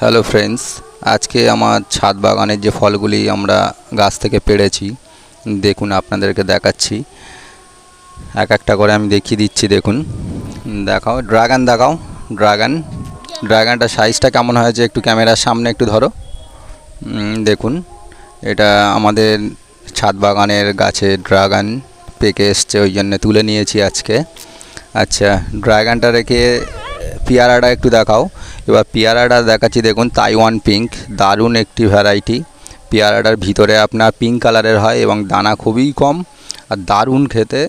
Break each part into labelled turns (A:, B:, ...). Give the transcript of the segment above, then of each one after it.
A: Hello friends আজকে আমার ছাদ বাগানের যে ফলগুলি আমরা গাছ থেকে পেড়েছি, দেখুন আপনাদেরকে দেখাচ্ছি। এক একটা করে আমি দেখিয়ে দিচ্ছি, দেখুন। দেখাও ড্রাগন দেখাও ড্রাগন ড্রাগনটার সাইজটা কেমন হয়েছে একটু ক্যামেরার সামনে একটু ধরো। দেখুন, এটা আমাদের ছাদ বাগানের গাছে ড্রাগন পেকে এসছে, ওই জন্য তুলে নিয়েছি আজকে। আচ্ছা ড্রাগনটা রেখে পেয়ারাটা একটু দেখাও। এবার পেয়ারাটা দেখাচ্ছি, দেখুন তাইওয়ান পিঙ্ক দারুণ একটি ভ্যারাইটি পেয়ারাটার ভিতরে আপনার পিঙ্ক কালারের হয় এবং দানা খুবই কম। আর দারুণ খেতে।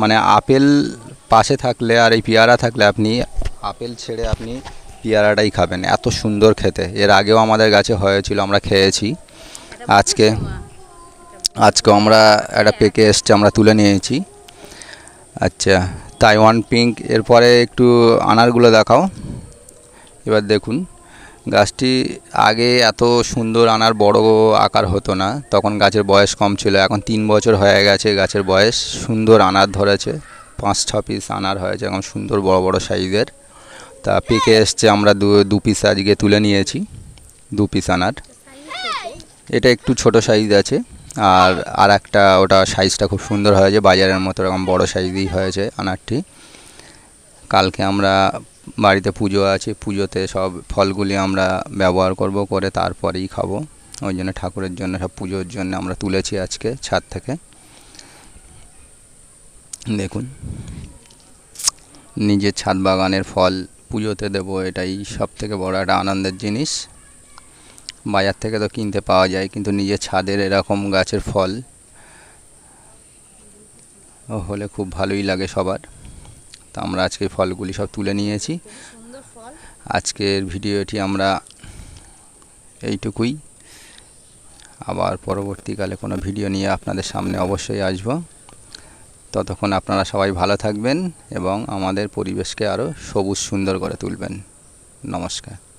A: মানে আপেল পাশে থাকলে আর এই পেয়ারা থাকলে আপনি আপেল ছেড়ে আপনি পেয়ারাটাই খাবেন। এত সুন্দর খেতে। এর আগেও আমাদের গাছে হয়েছিল, আমরা খেয়েছি। আজকে আজকে আমরা একটা পেকে এসছে, আমরা তুলে নিয়েছি। আচ্ছা তাইওয়ান পিঙ্ক এরপরে একটু আনারগুলো দেখাও। এবার দেখুন, গাছটি আগে এত সুন্দর আনার বড় আকার হতো না, তখন গাছের বয়স কম ছিল, এখন তিন বছর হয়ে গেছে গাছের বয়স, সুন্দর আনার ধরেছে, পাঁচ ছ পিস আনার হয়েছে, এখন সুন্দর বড় বড় সাইজের। তা পেকে এসছে আমরা দু দু পিস আজকে তুলে নিয়েছি, দু পিস আনার। এটা একটু ছোট সাইজ আছে, আর আর একটা ওটা সাইজটা খুব সুন্দর হয়েছে, বাজারের মতো এরকম বড় সাইজই হয়েছে আনারটি। কালকে আমরা বাড়িতে পুজো আছে, পুজোতে সব ফলগুলি আমরা ব্যবহার করব, করে তারপরেই খাব। ওই জন্য ঠাকুরের জন্য সব পুজোর জন্য আমরা তুলেছি আজকে ছাদ থেকে। দেখুন, নিজের ছাদ বাগানের ফল পুজোতে দেবো, এটাই সব থেকে বড় একটা আনন্দের জিনিস। বাজার থেকে তো কিনতে পাওয়া যায়, কিন্তু নিজের ছাদের এরকম গাছের ফল হলে খুব ভালোই লাগে সবার। তা আমরা আজকে ফলগুলি সব তুলে নিয়েছি। আজকের ভিডিওটি আমরা এইটুকুই। আবার পরবর্তীকালে কোনো ভিডিও নিয়ে আপনাদের সামনে অবশ্যই আসব। ততক্ষণ আপনারা সবাই ভালো থাকবেন এবং আমাদের পরিবেশকে আরও সবুজ সুন্দর করে তুলবেন। নমস্কার।